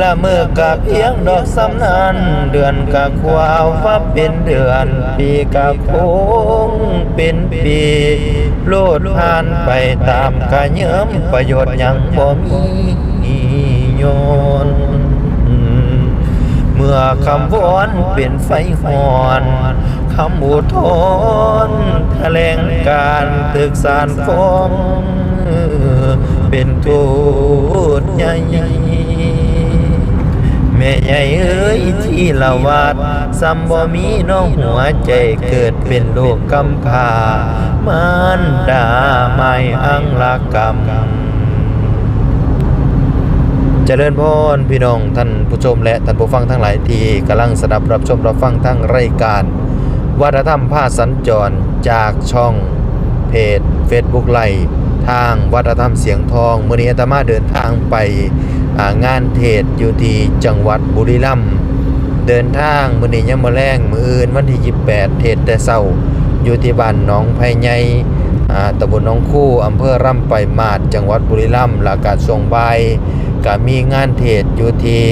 ละเมื่อกะเพียงดอกสำนันเดือนกะควาวว่าเป็นเดือน ปีกะโค้งเป็นปีโลดผ่านไปตามกะเยิมประโยชน์ยังบ่มีโยนเมื่อคำวอนเป็นไฟหอนคำอุทธรแถลงการตึกสารฟ้องเป็นทูตใหญ่ แม่ใหญ่เอ้ยที่ละวาดสัมบ่มีน้องหัวใจเกิดเป็นโลกกำพร้ามารดาไม่อังลากรรมเจริญพรพี่น้องท่านผู้ชมและท่านผู้ฟังทั้งหลายที่กำลังสดับรับชมรับฟังทั้งรายการวัฒนธรรมผ้าสัญจรจากช่องเพจ Facebook ไลฟ์ทางวัฒนธรรมเสียงทองมื่อนี้อาตมาเดินทางไป งานเทศอยู่ที่จังหวัดบุรีรัมย์เดินทางมื่อนี้ยังมาแรงมืออื่นวันที่ 28 เทศแต่เศร้าอยู่ที่บ้านหนองไผ่ใหญ่อ่าตำบลหนองคู่อำเภอร่ำไปลายมาศจังหวัดบุรีรัมย์หลักาศช่วงบ่ายก็มีงานเทศอยู่ที่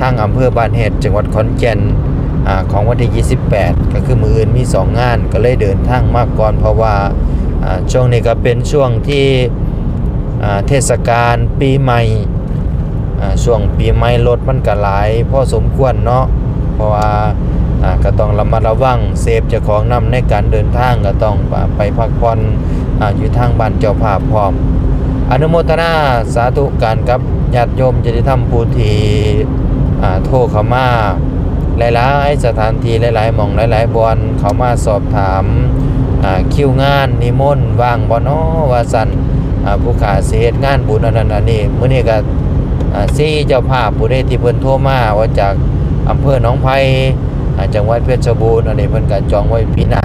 ทางอำเภอบ้านเห็ดจังหวัดขอนแก่นอาของวันที่ 28 ก็คือมืออื่นมี 2 งานก็เลยเดินทางมากก่อน เพราะว่าอ่าช่วงนี้ก็เป็นช่วงที่อ่าเทศกาลปีใหม่ ช่วงปีใหม่รถมันก็หลายพอสมควรเนาะเพราะว่าอ่าก็ต้องระมัดระวังเซฟเจ้าของนำในการเดินทางก็ต้องไปพักผ่อนอยู่ทางบ้านเจ้าภาพพร้อม อนุโมทนาสาธุการกับญาติโยมจะได้ทำผู้ที่อ่าโทรเขามาหลายๆสถานที่หลายๆหม่องหลายๆบอนเขามาสอบถามคิวงานนิมนต์ว่างบ่น้อว่าสันผู้ขาเสียงานบุญอันนั้นอันนี้มื้อนี้ก็ ซี่เจ้าภาพผู้ใดที่เพิ่นโทรมาว่าจากอำเภอหนองไผ่จังหวัดเพชรบูรณ์อันนี้เพิ่นก็จองไว้ปีหน้า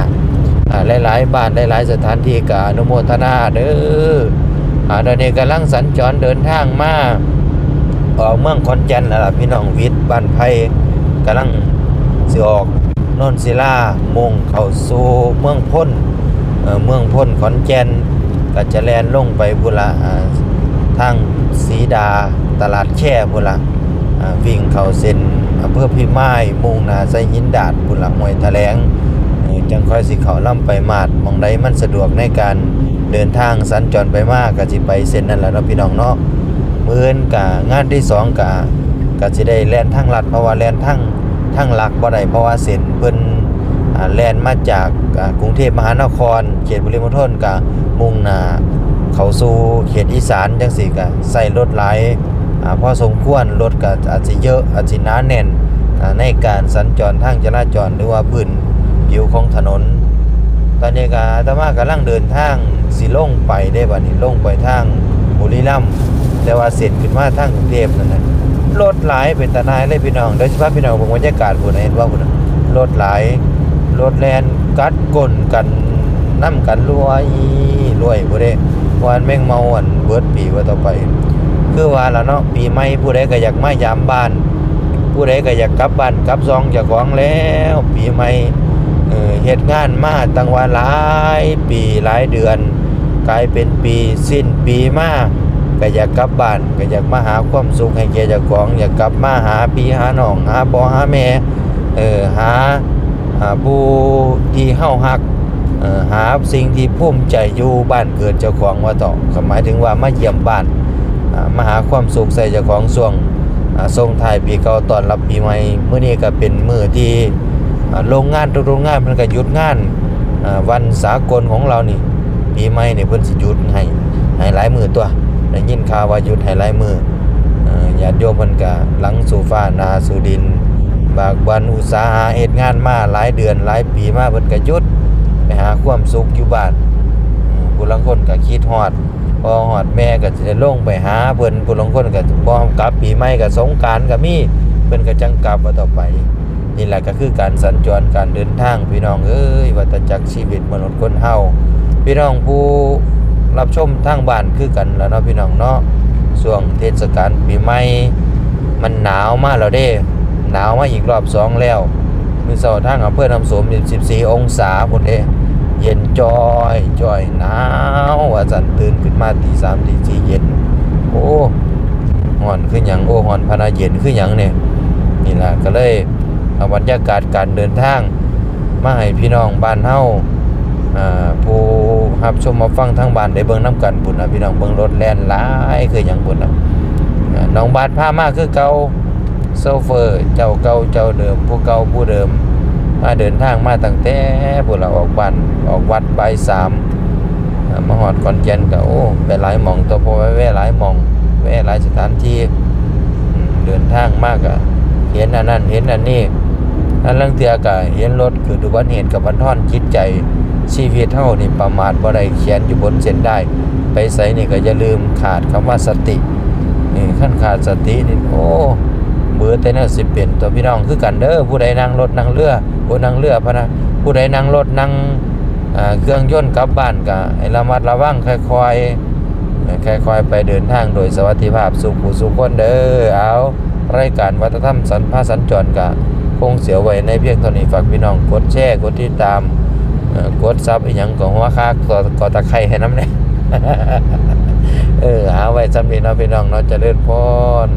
หลายๆบ้านหลายๆสถานที่ก็อนุโมทนาเด้ออ่าตอนนี้กำลังสัญจรเดินทางมาออกเมืองขอนแก่นล่ะพี่น้องวิทย์บ้านไผ่กำลังสิออกนนศิลามุ่งเข้าสู่เมืองพ้นเเมืองพ้นขอนแก่นก็จะแล่นลงไปบุระ ทางศรีดาตลาดแช่บุระอ่าวิ่งเข้าเส้นอำเภอพิมายมุ่งนาใส่หินดาดบุระห้วยแถลงจังค่อยสิเขาล่ำไปมาดมองใดมันสะดวกในการเดินทางสัญจรไปมากก็สิไปเส้นนั่นแหละเนาะพี่น้องเนาะเมื้อนกะงานที่สองกะก็สิได้แล่นทางลัดเพราะว่าแล่นทางทางหลักบ่ได้เพราะว่าเส้นเพิ่นแล่นมาจากกรุงเทพมหานคร เขตปริมณฑลกะมุ่งหน้า เขาสู่เขตอีสานจังซี่กะใส่รถหลายอ่าพอสมควรรถก็อาจสิเยอะอาจสิหนาแน่นในการสัญจรทางจราจรหรือว่าพื้นผิวของถนน ตอนนี้ก็อาตมากำลังเดินทางสิลงไปได้บัดนี้ลงไปทางบุรีรัมย์แต่ว่าเสร็จขึ้นมาทางกรุงเทพนั่นนะรถหลายเป็นตานายเลยพี่น้องโดยเฉพาะพี่น้องผมบรรยากาศพุ่นน่ะเห็นว่าพุ่นน่ะรถหลายรถแลนกัดก้นกัน น้ำกันรวยรวยบ่ได้วันแม่งเมาอันเบิดปีว่าต่อไป คือว่าแล้วเนาะปีใหม่ผู้ใดก็อยากมายามบ้าน ผู้ใดก็อยากกลับบ้านกลับซองเจากของแล้ว ปีใหม่เออเฮ็ดงานมาตั้งว่าหลายปีหลายเดือน กลายเป็นปีสิ้นปีมาก็อยากกลับบ้านก็อยากมาหาความสุขให้แกเจ้าของ อยากกลับมาหาพี่หาน้องหาพ่อหาแม่เออหาหาผู้ที่เฮาฮัก หาสิ่งที่ภูมิใจอยู่บ้านเกิดเจ้าของว่าต่อหมายถึงว่ามาเยี่ยมบ้านมาหาความสุขใส่เจ้าของช่วงอ่าส่งท้ายปีเก่าตอนรับปีใหม่เมื้อนี้ก็เป็นมือที่โรงงานทุกโรงงานมันก็หยุดงานวันสากลของเรานี่ปีใหม่เนี่ยเพิ่นสิหยุดให้ให้หลายมือตัวได้ยินข่าวว่าหยุดให้หลายมือเอ่อญาติโยมเพิ่นก็หลังสู่ฟ้านาสู่ดิน บากบันอุตสาหะเฮ็ดงานมาหลายเดือนหลายปีมาเพิ่นก็หยุด หาความสุขอยู่บ้านผู้ลางคนก็คิดฮอดพอฮอดแม่ก็สิได้ลงไปหาเพิ่นผู้ลางคนก็บ่กลับปีใหม่ก็สงกานต์ก็มีเพิ่นก็จังกลับว่าต่อไปนี่แหละก็คือการสัญจรการเดินทางพี่น้องเอ้ยวัฏจักรชีวิตมนุษย์คนเฮาพี่น้องผู้รับชมทางบ้านคือกันแล้วเนาะพี่น้องเนาะช่วงเทศกาลปีใหม่มันหนาวมากแล้วเด้ หนาวมาอีกรอบสองแล้วมือเสาร์ทางอำเภอน้ำสม 14 องศาพุ่นเด้ เย็นจอยจอยหนาวว่าสันตื่นขึ้นมาตีสามตีสี่เย็น โอ้หฮ้อนคือหยังโอ้ฮ้อนพนาเย็นคือหยังเนี่ยนี่แหละก็เลยเอาบรรยากาศการเดินทาง มาให้พี่น้องบ้านเฮาอ่าผู้รับชมมาฟังทางบ้านได้เบิ่งนํกันพุ่นะพี่น้องเบิ่งรถแล่นหลายคือหยังพุ่นะอ่าน้องบาดพามาคือเก่าโซเฟอร์ เจ้าเก่าเจ้าเดิม ผู้เก่าผู้เดิม มาเดินทางมาตั้งแต่พุ่นละออกบ้านออกวัดบ่ายสามอ่ามาฮอดขอนแก่นก็โอ้ไปหลายมองตัวพอแว่หลายมองแว่หลายสถานที่เดินทางมากอะเห็นอันนั้นเห็นอันนี้อันลังเทือก็เห็นรถเกิดอุบัติเหตุกับบันท่อนจิตใจชีวิตเฮานี่ประมาทบ่ได้เขียนอยู่บนเส้นได้ ไปไสนี่ก็อย่าลืมขาดคำว่าสตินี่ขั้นขาดสตินี่โอ้ เบื่อแต่น่สิเป็นตัวพี่น้องคือกันเด้อผู้ใดนั่งรถนั่งเรือโอ้นั่งเรือพะนะผู้ใดนั่งรถนั่งเครื่องยนต์กลับบ้านก็ให้ระมัดระวังค่อยๆค่อยๆไปเดินทางโดยสวัสดิภาพสุขผู้สุขคนเด้อเอารายการวัฒนธรรมสันพาสัญจรกะคงเสียไว้ในเพียงเท่านี้ฝากพี่น้องกดแชร์กดติดตามกดซับอีหยังของหัวค่ากดกดตะไคร้ให้น้ำแน่เออหาไว้สำนีเนาะพี่น้องเนาะจะเลื่อนพร